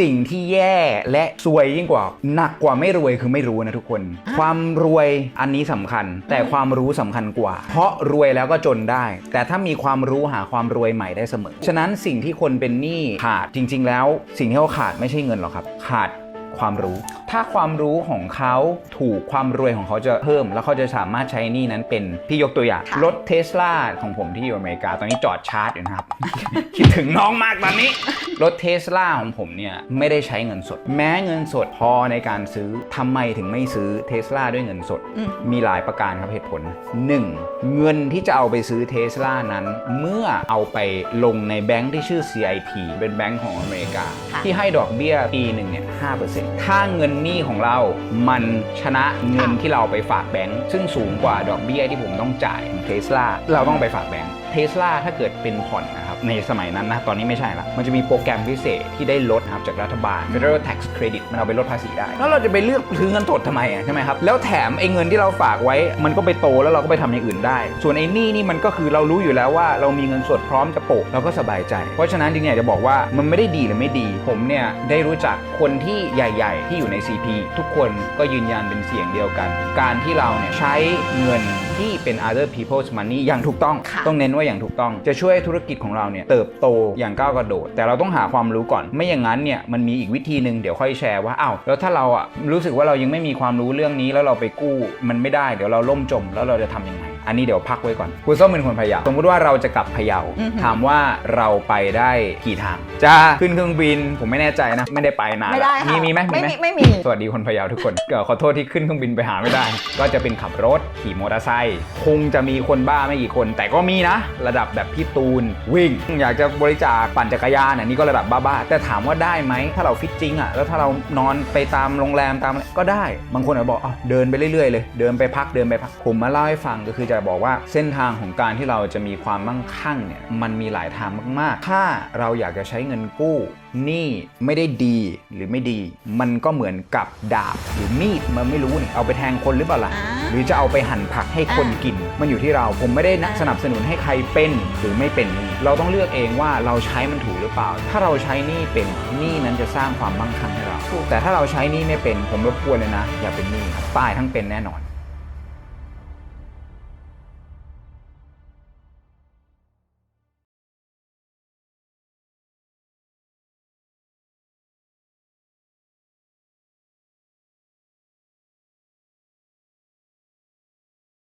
สิ่งที่แย่และซวยยิ่งกว่าหนักกว่าไม่รวยคือไม่รู้นะทุกคน ความรวยอันนี้สำคัญ แต่ความรู้สำคัญกว่า เพราะรวยแล้วก็จนได้ แต่ถ้ามีความรู้หาความรวยใหม่ได้เสมอ ฉะนั้นสิ่งที่คนเป็นหนี้ขาดจริง ๆ แล้ว สิ่งที่เขาขาดไม่ใช่เงินหรอกครับ ขาด ความรู้ ถ้าความรู้ของเขาถูกความรวยของเขาจะเพิ่ม แล้วเขาจะสามารถใช้หนี้นั้นเป็นพี่ยกตัวอย่างค่ะรถเทสลาของผมที่อยู่อเมริกา ตอนนี้จอดชาร์จอยู่นะครับ คิดถึงน้องมากตอนนี้ รถเทสลาของผมเนี่ย ไม่ได้ใช้เงินสด แม้เงินสดพอในการซื้อทำไมถึงไม่ซื้อเทสลาด้วยเงินสดอืมมีหลายประการครับเหตุผล 1. เงินที่จะเอาไปซื้อเทสลานั้น เมื่อเอาไปลงในแบงค์ที่ชื่อ CIP เป็นแบงค์ของอเมริกาค่ะที่ให้ดอกเบี้ยปีหนึ่งเนี่ย5%ถ้าเงินหนี้ของเรา มันชนะเงินที่เราไปฝากแบงค์ซึ่งสูงกว่าดอกเบี้ยที่ผมต้องจ่ายเทสลาเราต้องไปฝากแบงค์เทสลาถ้าเกิดเป็นผ่อนนะครับ ในสมัยนั้นนะ ตอนนี้ไม่ใช่ละ มันจะมีโปรแกรมพิเศษที่ได้ลดนะครับจากรัฐบาล Federal Tax Credit มันเอาไปลดภาษีได้ แล้วเราจะไปเลือกซื้อเงินสดทำไมอะใช่ไหมครับ แล้วแถมไอ้เงินที่เราฝากไว้ มันก็ไปโตแล้วเราก็ไปทำอย่างอื่นได้ ส่วนไอ้หนี้นี่มันก็คือเรารู้อยู่แล้วว่าเรามีเงินสดพร้อมจะโปะเราก็สบายใจ เพราะฉะนั้นจริงๆอยากจะบอกว่ามันไม่ได้ดีหรือไม่ดี ผมเนี่ยได้รู้จักคนที่ใหญ่ๆ ที่อยู่ใน CP ทุกคนก็ยืนยันเป็นเสียงเดียวกัน การที่เราเนี่ยใช้เงินที่เป็น other people's money อย่างถูกต้อง ค่ะ ต้องเน้นว่าอย่างถูกต้อง จะช่วยให้ธุรกิจของเราเนี่ยเติบโตอย่างก้าวกระโดด แต่เราต้องหาความรู้ก่อน ไม่อย่างนั้นเนี่ยมันมีอีกวิธีหนึ่งเดี๋ยวค่อยแชร์ว่าอ้าวแล้วถ้าเราอะรู้สึกว่าเรายังไม่มีความรู้เรื่องนี้แล้วเราไปกู้มันไม่ได้เดี๋ยวเราล่มจมแล้วเราจะทำยังไง อันนี้เดี๋ยวพักไว้ก่อนคุณส้มเป็นคนพะเยาสมมติว่าเราจะกลับพะเยาอือหือถามว่าเราไปได้กี่ทาง จะขึ้นเครื่องบินผมไม่แน่ใจนะ ไม่ได้ไปนานไม่แล้วได้ค่ะมีมีไหมไม่ไหมีไม่มีสวัสดีคนพะเยาทุกคนเอ่อขอโทษที่ขึ้นเครื่องบินไปหาไม่ได้ ก็จะเป็นขับรถขี่มอเตอร์ไซค์คงจะมีคนบ้าไม่กี่คน แต่ก็มีนะ ระดับแบบพี่ตูนวิ่ง อยากจะบริจาคปั่นจักรยานอันนี้ก็ระดับบ้าๆแต่ถามว่าได้ไหมถ้าเราฟิตจริงอะแล้วถ้าเรานอนไปตามโรงแรมตามอะไรก็ได้ บางคนอาจจะบอกอ้าวเดินไปเรื่อยๆเลย เดินไปพักเดินไปพักผมมาเล่าให้ฟังก็คือจะบอกว่าเส้นทางของการที่เราจะมีความมั่งคั่งเนี่ยมันมีหลายทางมาก ๆ ถ้าเราอยากจะใช้เงินกู้หนี่ไม่ได้ดีหรือไม่ดี มันก็เหมือนกับดาบหรือมีดมันไม่รู้นี่เอาไปแทงคนหรือเปล่าล่ะอ่าหรือจะเอาไปหั่นผักให้คนอ่ากิน มันอยู่ที่เราผมไม่ได้นะอ่าสนับสนุนให้ใครเป็นหรือไม่เป็นหนี้เราต้องเลือกเองว่าเราใช้มันถูกหรือเปล่า ถ้าเราใช้หนี้เป็นหนี้นั้นจะสร้างความมั่งคั่งให้เรา แต่ถ้าเราใช้หนี้ไม่เป็นผมรบกวนเลยนะ อย่าเป็นหนี้ครับตายทั้งเป็นแน่นอน